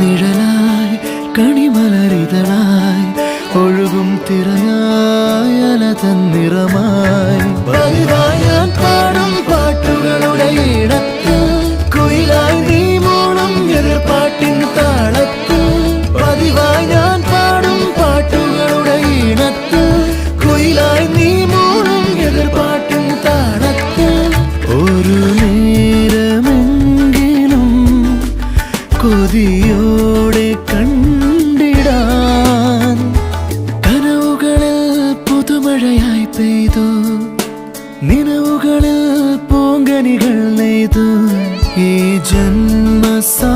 നിഴലായി കണിമലരിതളായി ഒഴുകും തിരഞ്ഞായ അല തന്നിറമായി കൊതിയോടെ കണ്ടിടാൻ കനവുകളിൽ പുതുമഴയായി പെയ്തു. നിലവുകളിൽ പൂങ്കനികൾ നെയ്തു. ഈ ജന്മസാ